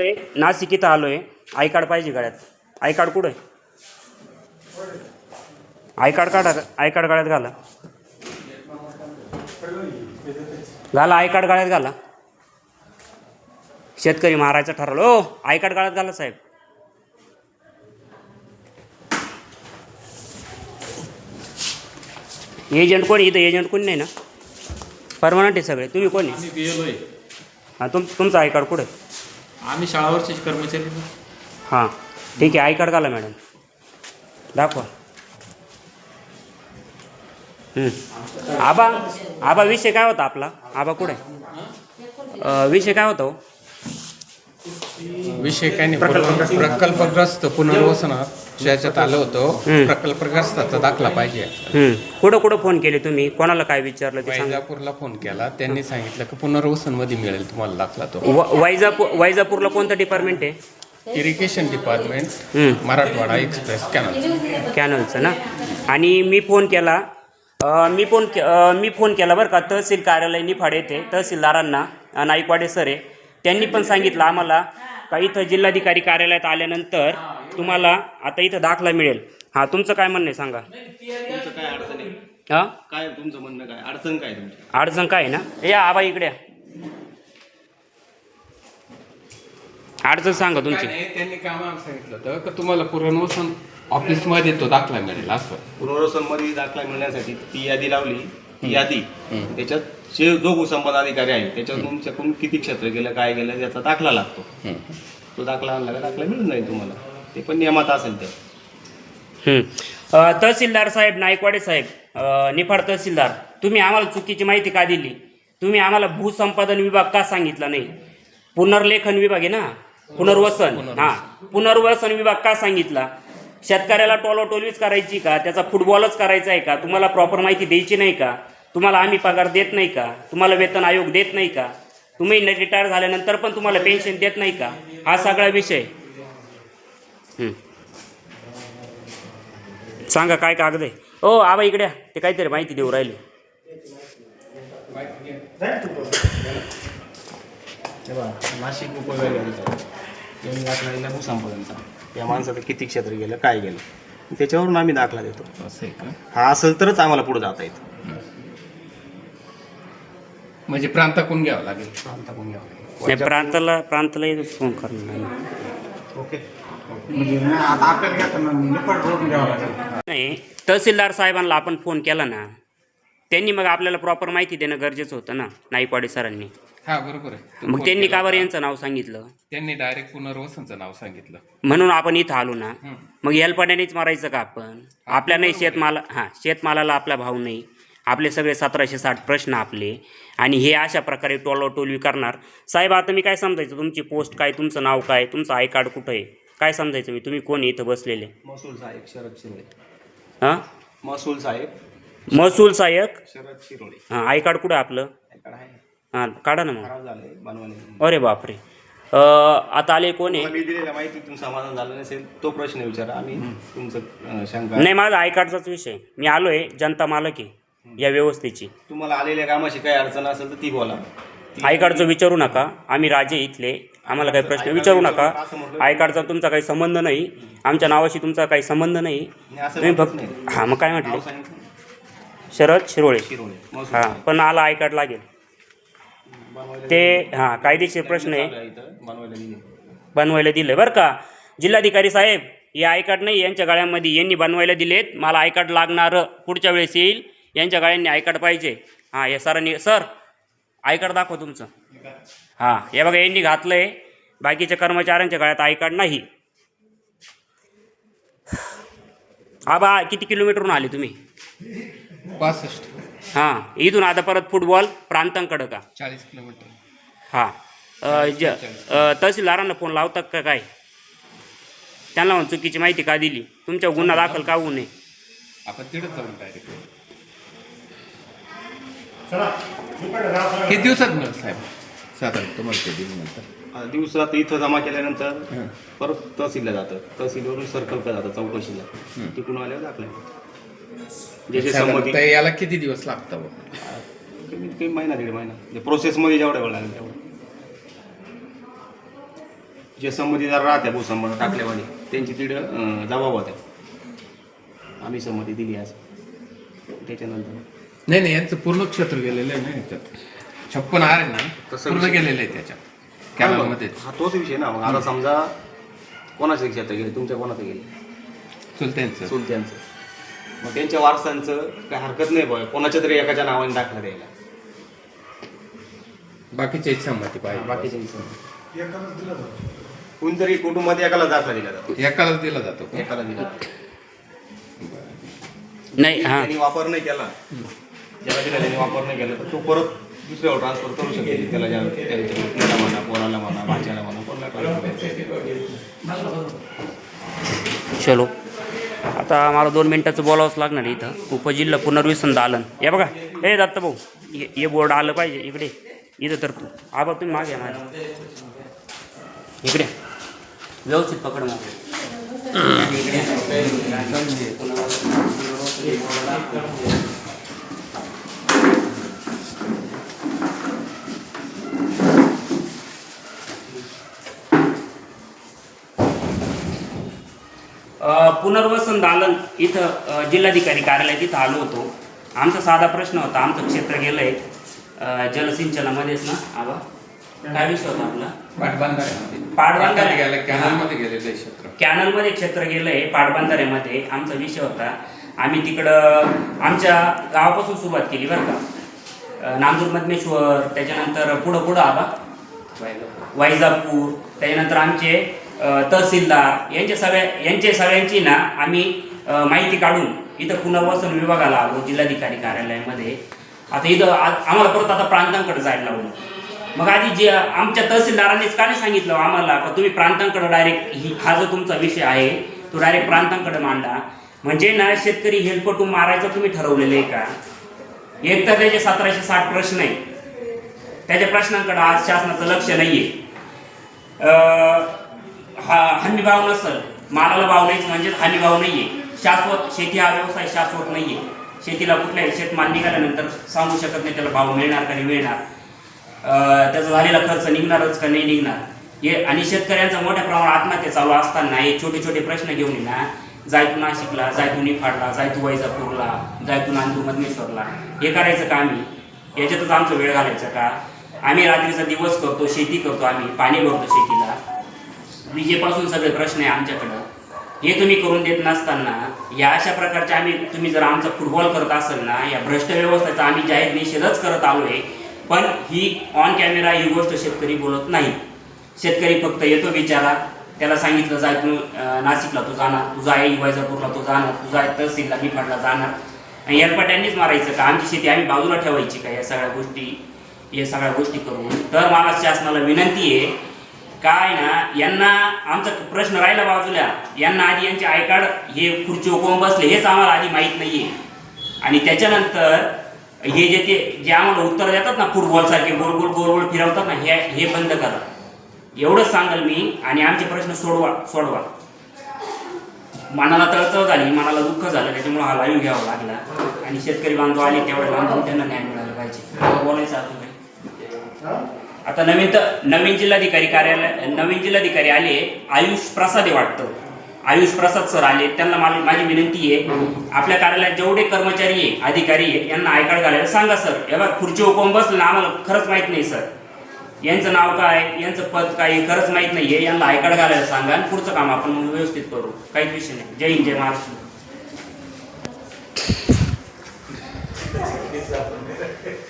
चाललंय नाशिक इथं आलोय. आय कार्ड पाहिजे गळ्यात. आय कार्ड कुठं आहे? आय कार्ड काढा आय कार्ड गळ्यात घाला. घाला आय कार्ड गळ्यात घाला. शेतकरी मारायचं ठरवलं. ओ आय कार्ड गळ्यात घाला साहेब. एजंट कोणी इथं एजंट कोणी नाही ना? परमनंट आहे सगळे. तुम्ही कोणी आहे. हां तुम तुमचं आय कार्ड कुठं आहे? आम्ही शाळावरचे कर्मचारी. हां. ठीक आहे आय कार्ड घाला मॅडम. दाखवा. हं. आबा आबा विषय काय होता आपला? आबा कुठे? अं, विषय काय होता हो? विषय काय नाही प्रकल्पग्रस्त पुनर्वसनात. ज्याच्यात आलं होतं. हम्म. प्रकल्पग्रस्ताचा दाखला पाहिजे. कुठं कुठं फोन केले तुम्ही? कोणाला काय विचारलं ते सांगा. वैजापूरला फोन केला. त्यांनी सांगितलं की पुनर्वसनमध्ये मिळेल तुम्हाला दाखला तो. व- वैजापूर वैजापूरला कोणतं डिपार्टमेंट आहे? इरिगेशन डिपार्टमेंट हं. मराठवाडा एक्सप्रेस कॅनल कॅनलचं ना? आणि मी फोन केला. अ, मी फोन के अ, मी फोन केला बरं का. तहसील कार्यालय निफाड येथे. तहसीलदारांना अ, नाईकवाडे सर आहे. त्यांनी पण सांगितलं आम्हाला का इथं जिल्हाधिकारी कार्यालयात आल्यानंतर तुम्हाला आता इथं दाखला मिळेल. हां तुमचं काय म्हणणं आहे सांगा. तुमचं काय अडचण आहे? हां? काय तुमचं म्हणणं काय? अडचण काय तुमची? अडचण काय आहे ना? या आबा इकडे या. अडचण सांगा तुमची. त्यांनी काय आम्हाला सांगितलं होतं की तुम्हाला पुनर्वसन ऑफिसमध्ये तो दाखला मिळेल असं? पुनर्वसनमध्ये दाखला मिळण्यासाठी ती यादी लावली. ती यादी. त्याच्यात जे जो भूसंपन्न अधिकारी आहे त्याच्यात तुमच्याकडून किती क्षेत्र गेलं काय गेलं याचा दाखला लागतो. तो दाखला आणला का दाखला मिळून जाईल तुम्हाला? ते पण नियमात असेल ते. हं. तहसीलदार साहेब नायकवाडे साहेब निफाड तहसीलदार तुम्ही आम्हाला चुकीची माहिती का दिली? तुम्ही आम्हाला भूसंपादन विभाग का सांगितला नाही? पुनर्लेखन विभाग आहे ना? पुनर्वसन. हा. पुनर्वसन विभाग का सांगितला? शेतकऱ्याला टोलोटोलवीच करायची का? त्याचा फुटबॉलच करायचा आहे का? तुम्हाला प्रॉपर माहिती द्यायची नाही का? तुम्हाला आम्ही पगार देत नाही का? तुम्हाला वेतन आयोग देत नाही का? तुम्ही रिटायर झाल्यानंतर पण तुम्हाला पेन्शन देत नाही का? हा सगळा विषय. सांगा काय कागद आहे? ओ आबा इकडे या. ते काहीतरी माहिती देऊ राहिले. नाशिक भूसंपादनचा या माणसाचं किती क्षेत्र गेलं काय गेलं? त्याच्यावरून आम्ही दाखला देतो. असं आहे का? हा असेल तरच आम्हाला पुढे जाता येतं. म्हणजे प्रांताकडून घ्यावं लागेल. प्रांताकडून घ्यावं लागेल. प्रांताला प्रांताला फोन करणार नाही. ओके नाही तहसीलदार साहेबांना आपण फोन केला ना त्यांनी मग आपल्याला प्रॉपर माहिती देणं गरजेचं होतं ना नाईकवाडे सरांनी. हा बरोबर आहे. मग त्यांनी का बरं यांचं नाव सांगितलं? त्यांनी डायरेक्ट पुनर्वसनचं नाव सांगितलं. म्हणून आपण इथं आलो ना. मग हेलपाड्यानेच मारायचं का आपण? आपल्या नाही शेतमाला हां शेतमालाला आपला भाव नाही. आपले सगळे सतराशे साठ प्रश्न आपले. आणि हे अशा प्रकारे टोलवटोलवी करणार. साहेब आता मी काय समजायचं? तुमची पोस्ट काय तुमचं नाव काय तुमचं आय कार्ड कुठं आहे? काय समजायचं मी? तुम्ही कोण इथं बसलेले? महसूल साहेब शरद शिरोळे हां? महसूल साहेब महसूल सहाय्यक? शरद शिरोळे हां आय कार्ड कुठं आपलं? आहे. हां काढा ना मग. खराब झालंय बनवाने अरे बापरे. अं, आता आले कोण आहे? मी दिलेल्या माहितीतून समाधान झालं नसेल तो प्रश्न विचारा आम्ही तुमचं अं, शंका. नाही माझा आय कार्डचाच विषय. मी आलो आहे जनता मालक आहे या व्यवस्थेची. तुम्हाला आलेल्या कामाशी काही अडचण असेल तर ती बोला. ती- आय कार्डचं विचारू नका. आम्ही राजे इथले आम्हाला काही प्रश्न विचारू नका. आय कार्डचा तुमचा काही संबंध नाही. आमच्या नावाशी तुमचा काही संबंध नाही. तुम्ही फक्त. हां मग काय म्हटले? शरद शिरोळे. हां. पण आला आय कार्ड लागेल ते हां कायदेशीर प्रश्न आहे. बनवायला दिले. बनवायला दिलं बरं का. जिल्हाधिकारी साहेब हे आय कार्ड नाही यांच्या गाळ्यामध्ये यांनी बनवायला दिलेत. मला आय कार्ड लागणार पुढच्या वेळेस येईल. यांच्या गाळ्यांनी आय कार्ड पाहिजे. हां हे सरांनी सर आय कार्ड दाखवा तुमचं. हां हे बघा यांनी घातलं आहे बाकीच्या कर्मचाऱ्यांच्या गळ्यात आय कार्ड नाही. आबा किती किलोमीटरहून आले तुम्ही? पासष्ट. हां इथून आता परत फुटबॉल प्रांतांकडं का? चाळीस किलोमीटर. हां अ, ज अ, तहसीलदारांना फोन लावतात का काय? त्यांना म्हणून चुकीची माहिती का दिली? तुमच्या गुन्हा दाखल का होऊ नये? आपण तिथेच जाऊन डायरेक्ट किती दिवसात मिळेल साहेब? साधारण तुम्हाला ते दिल्यानंतर दिवसात इथं जमा केल्यानंतर परत तहसीलला जातं. तहसीलवरून सर्कल का जातं चौकशीला. तिकडून आल्यावर दाखला संमती साधारणतः याला किती दिवस लागतं? कमीत कमी महिना दीड महिना. प्रोसेसमध्ये जेवढा वेळ लागेल तेवढा. जे संमतीदार राहत्या भूसंबंध टाकल्यावानी त्यांची तिकडं अं, जबाब होत्या. आम्ही संमती दिली आज. त्याच्यानंतर नाही नाही यांचं पूर्ण क्षेत्र गेलेलं आहे ना याच्यात. छप्पन आर आहे ना तसं पूर्ण गेलेलं आहे त्याच्यात. कॅनलमध्ये हा तोच विषय ना. मग आता समजा कोणाचे क्षेत्र गेले तुमच्या कोणाचं गेले? चुलत्यांचं. चुलत्यांचं. मग त्यांच्या वारसांचं काही हरकत नाही बघ. कोणाच्या तरी एकाच्या नावाने दाखला द्यायला. बाकीचे संमती पाहिजे. बाकीच्यांचं कोणतरी कुटुंबात एकाला दाखला दिला जातो. एकालाच दिला जातो का? एकाला दिला जातो. नाही हां. त्यांनी वापर नाही केला. ज्याला दिला त्यांनी वापर नाही केला तर तो परत दुसऱ्यावर ट्रान्सफर करू शकेल त्याला ज्या त्यांच्या म्हणा पोराला म्हणा भाच्याला म्हणा कोणाला चलो. आता मला दोन मिनटाचं बोलावंच लागणार आहे इथं. उपजिल्हा पुनर्वसन दालन. या बघा. ए दत्त भाऊ हे हे बोर्ड आलं पाहिजे. इकडे. इथं तर तू. आबा तुम्ही मागे या माझ्या इकडे. व्यवस्थित पकड मग अ, दालन इथं जिल्हाधिकारी कार्यालयात इथं आलो होतो. आमचा साधा प्रश्न होता आमचं क्षेत्र गेलं आहे जलसिंचनामध्येच ना आबा? काय विषय होता आपला? पाटबंधारे. गेलं कॅनलमध्ये गेलेलं क्षेत्र. कॅनलमध्ये क्षेत्र गेलं आहे पाटबंधाऱ्यामध्ये आमचा विषय होता. आम्ही तिकडं आमच्या गावापासून सुरुवात केली बरं का. नांदूर मधमेश्वर त्याच्यानंतर पुढं पुढं आबा? वैजापूर त्याच्यानंतर आमचे तहसीलदार यांच्या सगळ्या यांच्या सगळ्यांची ना आम्ही माहिती काढून इथं पुनर्वसन विभागाला आलो जिल्हाधिकारी कार्यालयामध्ये. आता इथं आम्हाला परत आता प्रांतांकडे जायला लावलं. मग आधी जे आमच्या तहसीलदारांनीच का नाही सांगितलं आम्हाला का तुम्ही प्रांतांकडे डायरेक्ट ही हा जो तुमचा विषय आहे तो डायरेक्ट प्रांतांकडे मांडा. म्हणजे ना शेतकरी हेल्पटू मारायचं तुम्ही ठरवलेलं आहे का? एक तर त्याचे सतराशे साठ प्रश्न आहे त्याच्या प्रश्नांकडे आज शासनाचं लक्ष नाही आहे हा हमी नसल. मालाला भाव नाहीच म्हणजे हमीभाव नाही नाहीये. शाश्वत शेती हा व्यवसाय शाश्वत नाहीये. शेतीला कुठल्याही शेतमाल निघाल्यानंतर सांगू शकत नाही त्याला भाव मिळणार का नाही मिळणार. त्याचा झालेला खर्च निघणारच का नाही निघणार? हे आणि शेतकऱ्यांचा मोठ्या प्रमाणात आत्महत्या चालू असताना हे छोटे छोटे प्रश्न घेऊन ये ना जाय तू नाशिकला जाय तू निफाडला जाय तू वैजापूरला जाय तू नांदूर मधमेश्वरला हे करायचं का आम्ही? याच्यातच आमचा वेळ घालायचा का? आम्ही रात्रीचा दिवस करतो शेती करतो आम्ही पाणी भरतो शेतीला. विजेपासून सगळे प्रश्न आहे आमच्याकडं. हे तुम्ही करून देत नसताना या अशा प्रकारच्या आम्ही तुम्ही जर आमचा फुटबॉल करत असाल ना या भ्रष्ट व्यवस्थेचा आम्ही जाहीर निषेधच करत आलो आहे. पण ही ऑन कॅमेरा ही गोष्ट शेतकरी बोलत नाही. शेतकरी फक्त येतो बिचारा. त्याला सांगितलं जाय तू नाशिकला तू जाणार. तुझा जाय वैजापूरला तू जाणार. तुझा तहसीलला निफाडला जाणार. आणि मारायचं का? आमची शेती आम्ही बाजूला ठेवायची का? या सगळ्या गोष्टी या सगळ्या गोष्टी करून. तर मला शासनाला विनंती आहे काय ना यांना आमचा प्रश्न राहिला बाजूला. यांना आधी यांचे आय कार्ड हे खुर्ची कोण बसले हेच आम्हाला आधी माहीत नाहीये. आणि त्याच्यानंतर हे जे ते जे आम्हाला उत्तर देतात ना फुटबॉलसारखे गोल गोल गोल गोल फिरवतात ना हे हे बंद करा. एवढंच सांगाल मी आणि आमचे प्रश्न सोडवा सोडवा. मनाला तळचळ झाली मनाला दुःख झालं त्याच्यामुळे हा लाईव्ह घ्यावा लागला. आणि शेतकरी बांधव आले तेवढे बांधव त्यांना न्याय मिळाला पाहिजे. बोलायचं अजून काही? आता नवीन तर नवीन जिल्हाधिकारी कार्यालय नवीन जिल्हाधिकारी आले आयुष प्रसाद आहे वाटतं. आयुष प्रसाद सर आले त्यांना माझी विनंती आहे आपल्या कार्यालयात जेवढे कर्मचारी आहे अधिकारी आहे यांना आय घालायला सांगा सर. हे खुर्ची कोण बसलं ना आम्हाला खरंच माहीत नाही सर. यांचं नाव काय यांचं पद काय खरंच माहीत नाही आहे यांना आय घालायला सांगा आणि पुढचं काम आपण मग व्यवस्थित करू. काहीच विषय नाही. जय हिंद जय महाराष्ट्र.